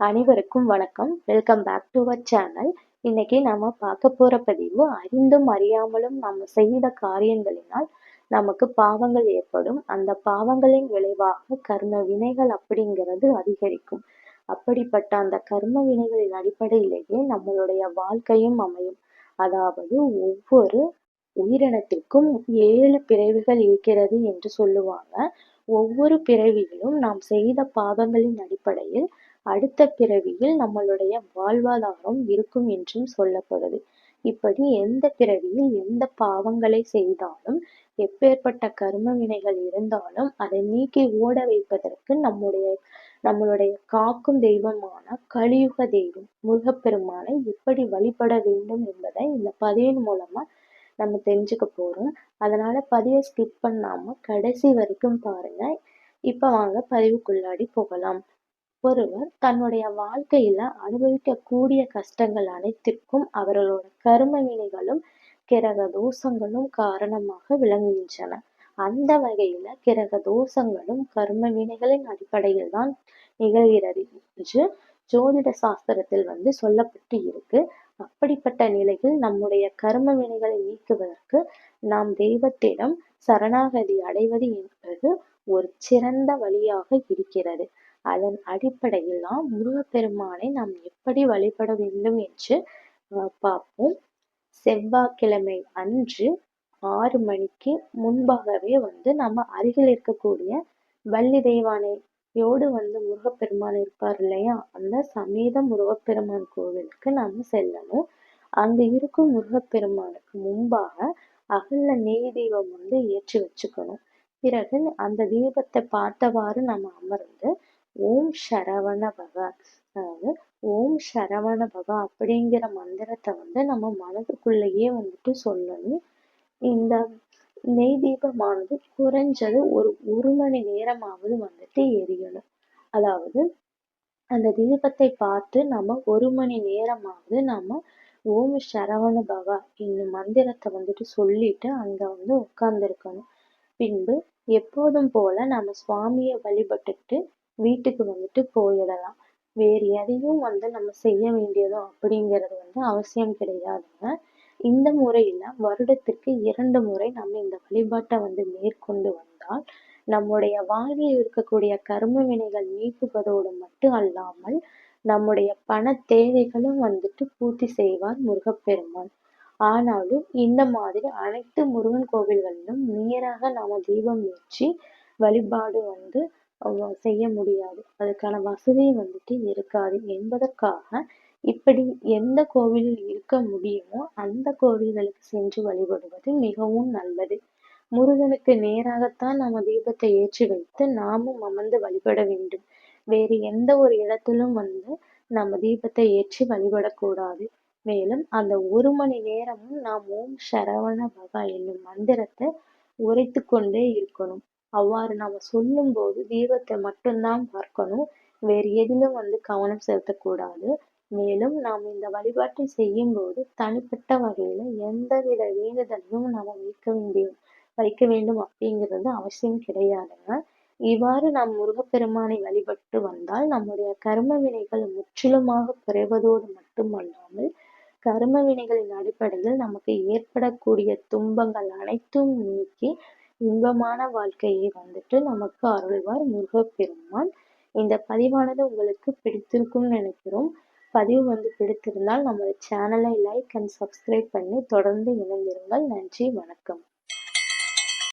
அனைவருக்கும் வணக்கம். Welcome back to our channel இன்னைக்கு நம்ம பார்க்க போகிற பதிவு அறிந்தும் அறியாமலும் நம்ம செய்த காரியங்களினால் நமக்கு பாவங்கள் ஏற்படும். அந்த பாவங்களின் விளைவாக கர்ம வினைகள் அப்படிங்கிறது அதிகரிக்கும். அப்படிப்பட்ட அந்த கர்ம வினைகளின் அடிப்படையிலேயே நம்மளுடைய வாழ்க்கையும் அமையும். அதாவது ஒவ்வொரு உயிரினத்திற்கும் ஏழு பிறவிகள் இருக்கிறது என்று சொல்லுவாங்க. ஒவ்வொரு பிறவியிலும் நாம் செய்த பாவங்களின் அடிப்படையில் அடுத்த பிறவியில் நம்மளுடைய வாழ்வாதாரம் இருக்கும் என்றும் சொல்லப்படுது. இப்படி எந்த பிறவியில் எந்த பாவங்களை செய்தாலும் எப்பேற்பட்ட கர்ம வினைகள் இருந்தாலும் அதை நீக்கி ஓட வைப்பதற்கு நம்முடைய நம்மளுடைய காக்கும் தெய்வமான கலியுக தெய்வம் முருகப்பெருமானை எப்படி வழிபட வேண்டும் என்பதை இந்த பதிவின் மூலமா நம்ம தெரிஞ்சுக்க போறோம். அதனால பதிவை ஸ்கிப் பண்ணாம கடைசி வரைக்கும் பாருங்க. இப்ப வாங்க பதிவுக்குள்ளாடி போகலாம். ஒருவர் தன்னுடைய வாழ்க்கையில அனுபவிக்கக்கூடிய கஷ்டங்கள் அனைத்திற்கும் அவர்களோட கரும வினைகளும் கிரக தோஷங்களும் காரணமாக விளங்குகின்றன. அந்த வகையில கிரக தோஷங்களும் கர்ம வினைகளின் அடிப்படையில் தான் நிகழ்கிறது என்று ஜோதிட சாஸ்திரத்தில் வந்து சொல்லப்பட்டு இருக்கு. அப்படிப்பட்ட நிலையில் நம்முடைய கர்ம வினைகளை நீக்குவதற்கு நாம் தெய்வத்திடம் சரணாகதி அடைவது என்பது ஒரு சிறந்த வழியாக இருக்கிறது. அதன் அடிப்படையில் தான் முருகப்பெருமானை நாம் எப்படி வழிபட வேண்டும் என்று பார்ப்போம். செவ்வாய்க்கிழமை அன்று ஆறு மணிக்கு முன்பாகவே வந்து நம்ம அருகில் இருக்கக்கூடிய வள்ளி தெய்வானையோடு வந்து முருகப்பெருமான் இருப்பார் இல்லையா? அந்த சமேத முருகப்பெருமான் கோவிலுக்கு நாம் செல்லணும். அங்கு இருக்கும் முருகப்பெருமானுக்கு முன்பாக அகல்ல நெய் தீபம் வந்து ஏற்றி வச்சுக்கணும். பிறகு அந்த தீபத்தை பார்த்தவாறு நம்ம அமர்ந்து ஓம் சரவண பவ. அதாவது ஓம் சரவண பவ அப்படிங்கிற மந்திரத்தை வந்து நம்ம மனதுக்குள்ளேயே வந்துட்டு சொல்லணும். இந்த நெய் தீபமானது குறைஞ்சது ஒரு ஒரு மணி நேரமாவது வந்துட்டு எரியணும். அதாவது அந்த தீபத்தை பார்த்து நம்ம ஒரு மணி நேரமாவது நம்ம ஓம் சரவண பவா என்னும் மந்திரத்தை வந்துட்டு சொல்லிட்டு அங்க வந்து உட்கார்ந்துருக்கணும். பின்பு எப்போதும் போல நம்ம சுவாமியை வழிபட்டுட்டு வீட்டுக்கு வந்துட்டு போயிடலாம். வேறு எதையும் வந்து நம்ம செய்ய வேண்டியதோ அப்படிங்கிறது வந்து அவசியம் கிடையாதுங்க இந்த முறையில வருடத்திற்கு இரண்டு முறை நம்ம இந்த வழிபாட்டை வந்து மேற்கொண்டு வந்தால் நம்முடைய வாழ்வில் இருக்கக்கூடிய கர்ம வினைகள் நீக்குவதோடு மட்டும் அல்லாமல் நம்முடைய பண தேவைகளும் வந்துட்டு பூர்த்தி செய்வார் முருகப்பெருமான். ஆனாலும் இந்த மாதிரி அனைத்து முருகன் கோவில்களிலும் நேராக நாம தீபம் ஏற்றி வழிபாடு வந்து செய்ய முடியாது. அதுக்கான வசதி வந்துட்டு இருக்காது என்பதற்காக இப்படி எந்த கோவிலில் இருக்க முடியுமோ அந்த கோவில்களுக்கு சென்று வழிபடுவது மிகவும் நல்லது. முருகனுக்கு நேராகத்தான் நம்ம தீபத்தை ஏற்றி வைத்து நாமும் அமர்ந்து வழிபட வேண்டும். வேறு எந்த ஒரு இடத்திலும் வந்து நம்ம தீபத்தை ஏற்றி வழிபடக்கூடாது. மேலும் அந்த ஒரு மணி நேரமும் நாம் ஓம் சரவண பவா என்னும் மந்திரத்தை உரைத்து கொண்டே இருக்கணும். அவ்வாறு நாம் சொல்லும்போது தீபத்தை மட்டும்தான் பார்க்கணும். வேறு எதிலும் வந்து கவனம் செலுத்தக்கூடாது. மேலும் நாம் இந்த வழிபாட்டை செய்யும்போது தனிப்பட்ட வகையில எந்தவித வேண்டுதலையும் நாம் வைக்க வேண்டிய வைக்க வேண்டும் அப்படிங்கிறது அவசியம் கிடையாதுங்க. இவ்வாறு நாம் முருகப்பெருமானை வழிபட்டு வந்தால் நம்முடைய கர்ம வினைகள் முற்றிலுமாக குறைவதோடு மட்டுமல்லாமல் கர்ம வினைகளின் அடிப்படையில் நமக்கு ஏற்படக்கூடிய துன்பங்கள் அனைத்தும் நீக்கி இன்பமான வாழ்க்கையை வந்துட்டு நமக்கு அருள்வார் முருகப்பெருமான். இந்த பதிவானது உங்களுக்கு பிடித்திருக்கும்னு நினைக்கிறோம். பதிவு வந்து பிடித்திருந்தால் நம்ம சேனலை லைக் அண்ட் சப்ஸ்கிரைப் பண்ணி தொடர்ந்து இணைந்திருங்கள். நன்றி வணக்கம்.